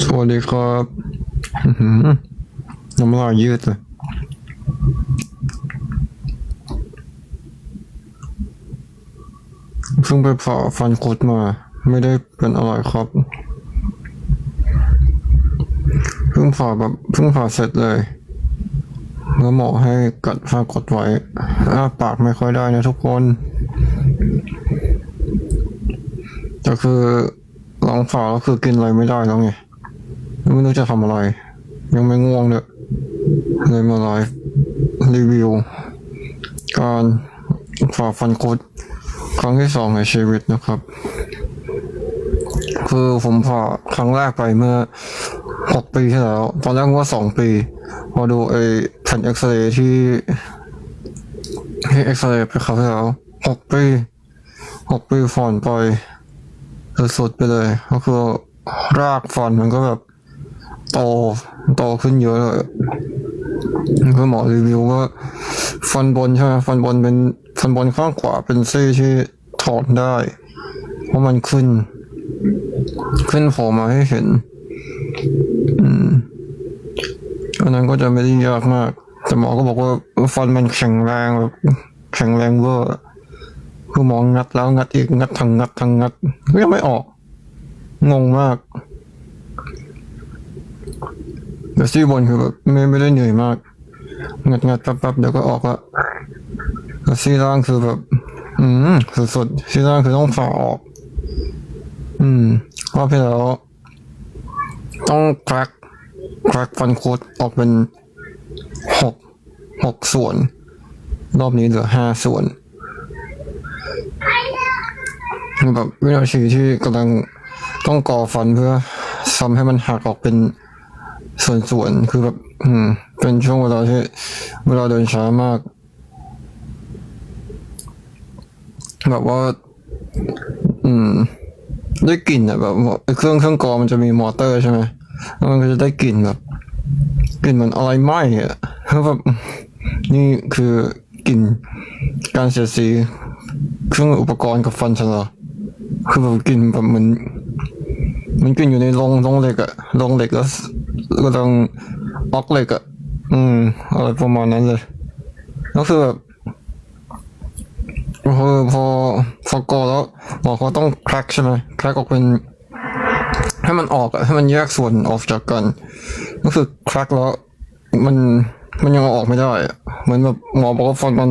สวัสดีครับน้ำลายยืดเลยเพิ่งไปผ่าฟันคุดมา ไม่ได้เป็นอะไรครับ เพิ่งผ่าแบบเพิ่งผ่าเสร็จเลย แล้วหมอให้กัดผ้ากดไว้อ้าปากไม่ค่อยได้นะทุกคนแต่คือลองผ่าแล้วคือกินอะไรไม่ได้แล้วไง ไม่รู้จะทำอะไร ยังไม่ง่วงเลยเลยมาไลฟ์รีวิว การฝ่าฟันคุดครั้งที่สองในชีวิตนะครับ คือผมผ่าครั้งแรกไปเมื่อหกปีที่แล้ว ตอนแรกว่าสองปี พอดูไอ้แผ่นเอ็กซเรย์ที่ที่เอ็กซเรย์ไปคราวที่แล้วหกปีหกปีฝ่อนไปสุดๆไปเลย ก็คือรากฟันมันก็แบบ โตโตขึ้นเยอะเลยคือหมอรีวิวว่าฟันบนใช่ไหมฟันบนเป็นฟันบนข้างขวาเป็นซี่ที่ถอดได้ เพราะมันขึ้น ขึ้นโผล่มาให้เห็น อืมอันนั้นก็จะไม่ได้ยากมาก แต่หมอก็บอกว่าฟันมันแข็งแรงแบบแข็งแรงเวอร์คือหมองัดแล้วงัดอีกงัดทั้งงัดทั้งงัดก็ยังไม่ออก งงมาก แต่ซี่บนคือแบบไม่ไม่ได้เหนื่อยมากงัดงัดแป๊บๆเดี๋ยวก็ออกละแต่ซี่ล่างคือแบบ อืมสุดๆซี่ล่างคือต้องฝ่าออก อืมรอบที่แล้วต้องแครกแครกฟันโคดออกเป็นหกหกส่วน รอบนี้เหลือห้าส่วนแบบวินาทีที่กำลังต้องก่อฟันเพื่อทำให้มันหักออกเป็น ส่วนๆคือแบบ อืม เป็นช่วงเวลาที่เวลาเดินช้ามาก แบบว่า อืม ได้กลิ่นอะแบบเครื่องเครื่องกรองมันจะมีมอเตอร์ใช่ไหมแล้วมันก็จะได้กลิ่นแบบกลิ่นเหมือนอะไรไหม้อะคือแบบนี่คือกลิ่นการเสียสีเครื่องอุปกรณ์กับฟันฉันเหรอคือแบบกลิ่นแบบเหมือนมันกลิ่นอยู่ในโรงโรงเหล็กอะโรงเหล็กแล้ว ก็ต้องออกเหล็กอะอืมอะไรประมาณนั้นเลยแล้วคือแบบพอพอพอกอแล้วหมอเขาต้องแคร็กใช่ไหมแคร็กออกเป็นให้มันออกอะให้มันแยกส่วนออกจากกันก็คือแคร็กแล้วมันมันยังออกไม่ได้เหมือนแบบหมอบอกว่าฟันมัน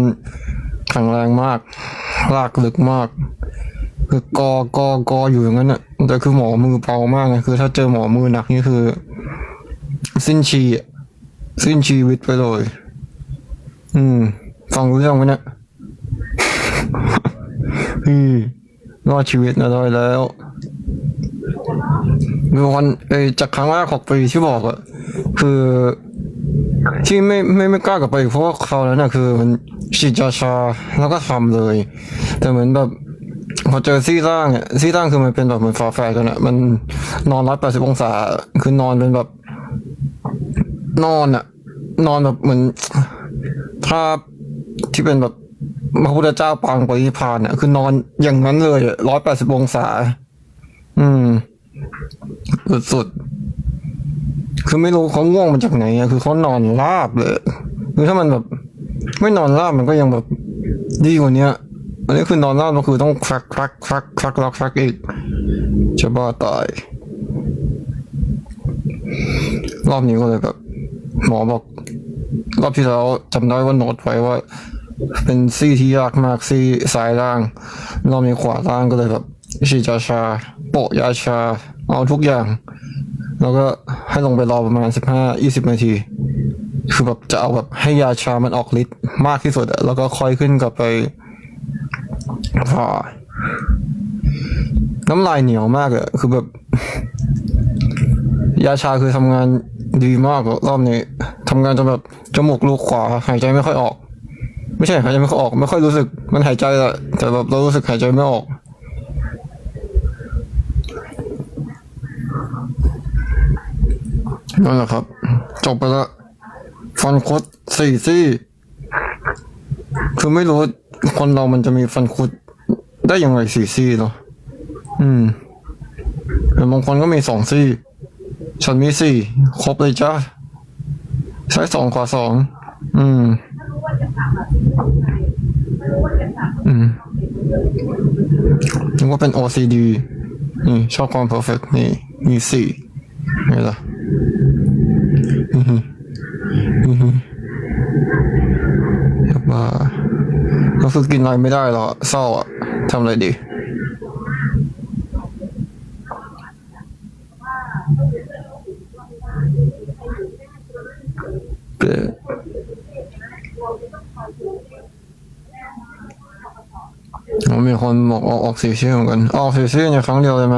แข็งแรงมาก ลากลึกมาก คือกอกอกออยู่อย่างนั้นอะแต่คือหมอมือเบามากไงคือ ถ้าเจอหมอมือหนักนี่คือ สิ้นชีสิ้นชีวิตไปเลย อืม ฟังรู้เรื่องไหมเนี่ยอืมรอดชีวิตมาได้แล้วมีวันเอจากครั้งแรกของปีที่บอกอะคือ ที่ไม่ไม่ไม่กล้ากลับไปเพราะว่าคราวนั้นน่ะคือ มันฉีดยาชาแล้วก็ทำเลย แต่เหมือนแบบพอเจอซี่ร่างอะซี่ร่างคือมันเป็นแบบเหมือนฝาแฝดกันอะมันนอนร้อยแปดสิบองศา คือนอนเป็นแบบ นอนอะนอนแบบเหมือนถ้าที่เป็นแบบพระพุทธเจ้าปางปรินิพานอะคือนอนอย่างนั้นเลยร้อยแปดสิบองศา อืม สุดๆคือไม่รู้เขาง่วงมาจากไหนอะคือเขานอนราบเลยคือถ้ามันแบบ ไม่นอนราบมันก็ยังแบบดีกว่าเนี้ยอันนี้คือนอนราบก็คือต้องคลักคลักคลักคลักคลักคลักอีกจะบ้าตาย รอบนี้ก็เลยแบบ หมอบอกรอบที่แล้วจำได้ว่าโน้ตไว้ว่า เป็นซี่ที่ยากมากซี่ซ้ายล่างรอบนี้ขวาล่างก็เลยแบบฉีดยาชา โปะยาชา เอาทุกอย่าง แล้วก็ให้ลงไปรอประมาณสิบห้ายี่สิบนาที คือแบบจะเอาแบบให้ยาชามันออกฤทธิ์มากที่สุด แล้วก็ค่อยขึ้นกลับไปผ่าน้ำลายเหนียวมากอะคือแบบ ยาชาคือทำงาน ดีมากอะรอบนี้ทำงานจนแบบจมูกลูกขวาหายใจไม่ค่อยออก ไม่ใช่หายใจไม่ค่อยออก ไม่ค่อยรู้สึก มันหายใจแหละแต่แบบเรารู้สึกหายใจไม่ออก นั่นแหละครับ จบไปแล้วฟันคุดสี่ซี่คือไม่รู้คนเรามันจะมีฟันคุดได้ยังไงสี่ซี่เนาะอืมแต่บางคนก็มีสองซี่ ฉันมีสี่ครบเลยจ้าใช้สองขวาสองอืมอืมนึกว่าเป็น OCD นี่ชอบความ perfect นี่มีสี่ไงล่ะอือฮึอือฮึอยากมาก็คือกินอะไรไม่ได้หรอเศร้าอะทำอะไรดี เอ่ออ๋อ มีคนบอกออกออกสีชื่อเหมือนกัน ออกสีชื่อในครั้งเดียวเลยไหม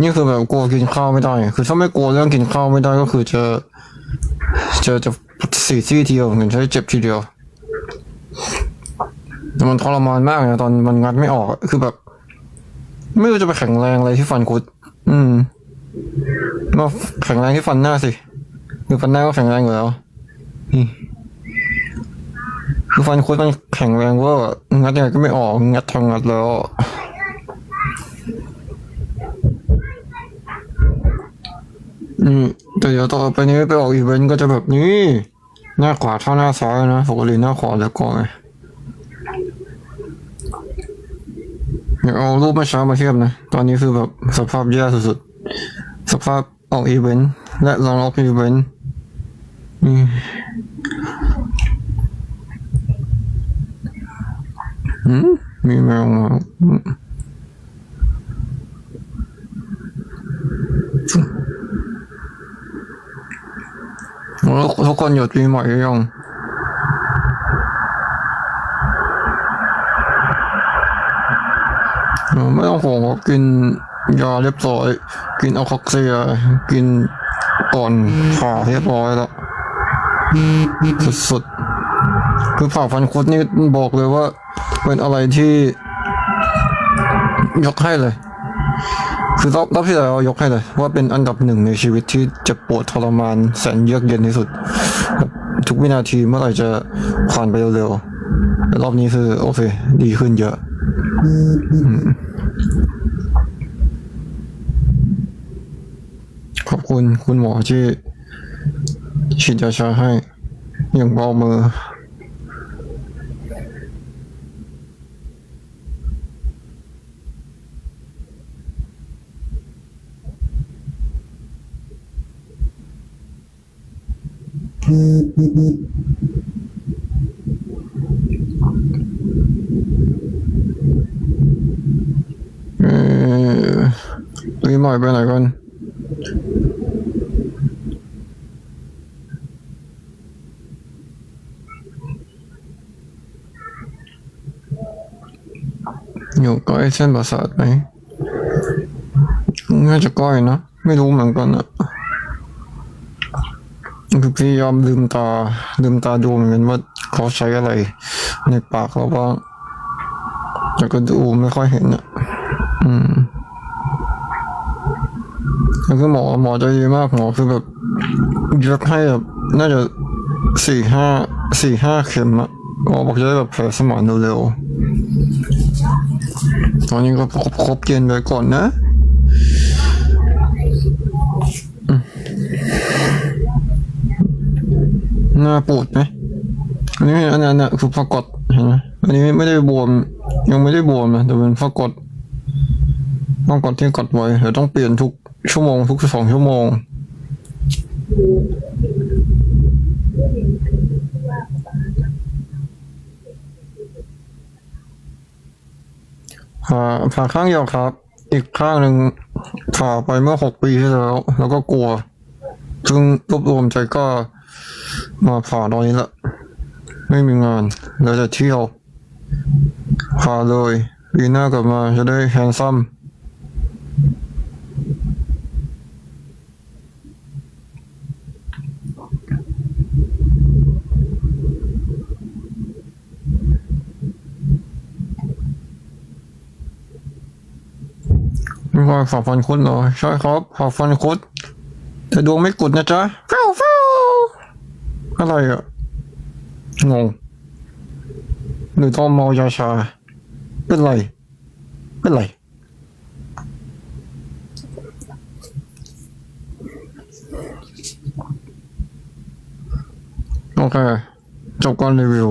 นี่คือแบบกลัวกินข้าวไม่ได้ คือถ้าไม่กลัวเรื่องกินข้าวไม่ได้ก็คือจะจะจะสีซี่ทีเดียวเหมือนกันใช้เจ็บทีเดียวแต่มันทรมานมากนะตอนมันงัดไม่ออก คือแบบ ไม่รู้จะไปแข็งแรงอะไรที่ฟันคุด อืมมาแข็งแรงที่ฟันหน้าสิ คือฟันหน้าก็แข็งแรงอยู่แล้ว คือฟันคุดมันแข็งแรงว่างัดยังไงก็ไม่ออกงัดทางงัดแล้วอืมแต่เดี๋ยวต่อไปนี้ไปออกอีเวนต์ก็จะแบบนี้ หน้าขวาเท่าหน้าซ้ายนะปกติหน้าขวาแล้วก่อนไงเดี๋ยวเอารูปเมื่อเช้ามาเทียบนะ ตอนนี้คือแบบสภาพแย่สุดๆ สภาพออกอีเวนต์และลองออกอีเวนต์นี่อืม มีแมวมาอืมแล้วทุกคนหยุดปีใหม่หรือยังเออไม่ต้องห่วงกินยาเรียบร้อย กินอะคอกเซีย กินก่อนผ่าเรียบร้อยแล้ว สุดๆ คือผ่าฟันคุดนี่บอกเลยว่า เป็นอะไรที่ยกให้เลย คือรอบรอบที่แล้วยกให้เลย ว่าเป็นอันดับหนึ่งในชีวิตที่เจ็บปวดทรมานแสนเยือกเย็นที่สุด ทุกวินาทีเมื่อไหร่จะผ่านไปเร็วๆรอบนี้คือโอเค ดีขึ้นเยอะขอบคุณคุณหมอที่ฉีดยาชาให้อย่างเบามือ เออปีหม่ไปไหนกันอยู่ใกล้เส้นประสาทไหมน่าจะใกล้นะ ไม่รู้เหมือนกันอะ พยายามลืมตาลืมตาดูเหมือนกันว่าเขาใช้อะไร ในปากเราบ้างแต่ก็ดูไม่ค่อยเห็นอะ อืมแล้วก็หมอหมอใจดีมากหมอคือแบบเย็บให้แบบน่าจะสี่ห้าสี่ห้าเข็มอะหมอบอกจะได้แบบแผลสมานเร็วๆตอนนี้ก็ครบครบเกณฑ์ไปก่อนนะอืม หน้าปวดไหมอันนี้อันนั้นน่ะคือพากดเห็นไหมอันนี้ไม่ได้บวม ยังไม่ได้บวมนะแต่เป็นพากดพากดที่กดไว้เดี๋ยวต้องเปลี่ยนทุกชั่วโมง ทุกสองชั่วโมงผ่าผ่าข้างเดียวครับ อีกข้างหนึ่งผ่าไปเมื่อหกปีที่แล้ว แล้วก็กลัวซึ่งรวบรวมใจก็มาผ่าตอนนี้ละไม่มีงานเราจะเที่ยวผ่าเลยปีหน้ากลับมาจะได้แฮนซัมไม่ว่าฝากฟันคุดเหรอใช่ครับฝากฟันคุดแต่ดวงไม่กุดนะจ๊ะ อะไรอะ งง หรือตอนเมายาชา เป็นไร เป็นไร โอเค จบการรีวิว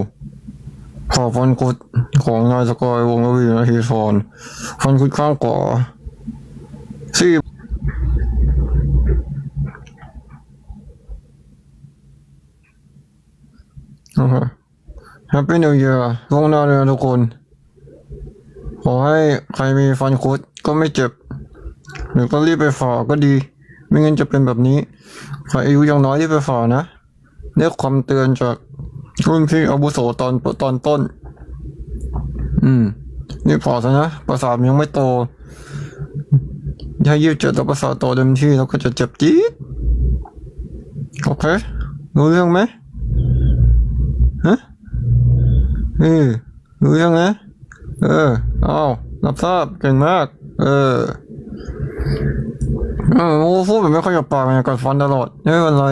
ขอฟันคุดของนายสกอยวงระวีนาทีทอนฟันคุดข้างก่า แฮปปี้นิวเยียร์ล่วงหน้าเลยนะทุกคน ขอให้ใครมีฟันคุดก็ไม่เจ็บ หรือก็รีบไปฝ่าก็ดี ไม่งั้นจะเป็นแบบนี้ ใครอายุยังน้อยรีบไปฝ่านะได้ความเตือนจากรุ่นพี่อาวุโสตอนตอนต้น อืม นี่พอซะนะ ประสาทยังไม่โต ถ้ายืดเจ็ดแล้วประสาทโตเต็มที่แล้วก็จะเจ็บจี๊ดโอเค รู้เรื่องไหมฮะ เออรู้เรื่องนะ เออ เอารับทราบเก่งมาก เออเออโอ้พูดแบบไม่ค่อยกับปากไงกัดฟันตลอดไม่เป็นไร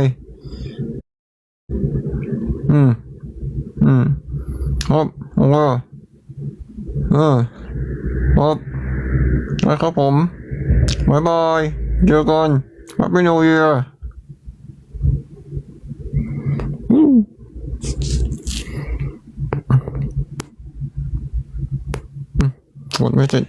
อืม อืมครับโอ้เออครับนะครับผมบายบาย เจอกัน Happy New Year Lord it?